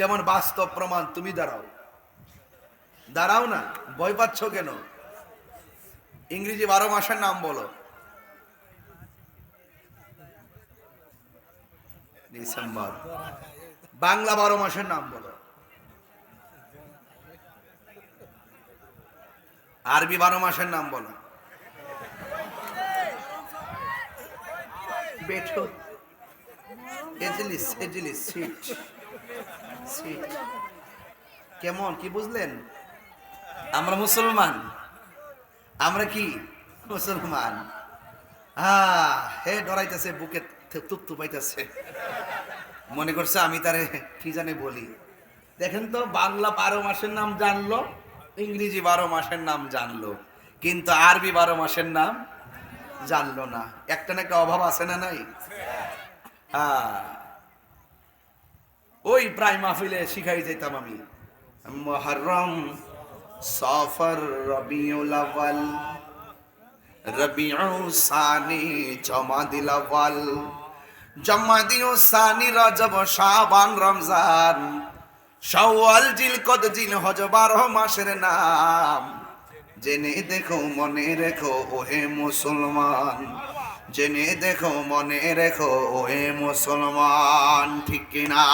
যেমন বাস্তব প্রমাণ, তুমি দাঁড়াও। দাঁড়াও না, ভয় পাচ্ছ কেন? ইংরেজি বারো মাসের নাম বলো। ডিসেম্বর। বাংলা বারো মাসের নাম বলো। আরবি বারো মাসের নাম বলো। বেঠো। এজলিস সিট। কেমন কি বুঝলেন? আমরা মুসলমান। আমরা কি? মুসলমান। আহ হে ডরাইতেছে বুকে তুপ্তু পাইতেছে মনে করছে আমি তারে কি জানে বলি। দেখেন তো বাংলা বারো মাসের নাম জানলো ইংরেজি বারো মাসের নাম জানলো কিন্তু আরবি বারো মাসের নাম জানলো না। একটা না একটা অভাব আছে না নাই? হ্যাঁ ওই প্রায় মাহফিলে শিখাই যেতাম আমি। মহরম সফর, রবিউল আউয়াল রবিউ সানি, জমাদিল আউয়াল, জমাদিউ সানি, রজব শাবান, রমজান, শাওয়াল, জিলকদ, জিল হজ বারো মাসের নাম। জেনে দেখো, মনে রেখো, ওহে মুসলমান। জেনে দেখো, মনে রেখো, ওহে মুসলমান, ঠিক কিনা?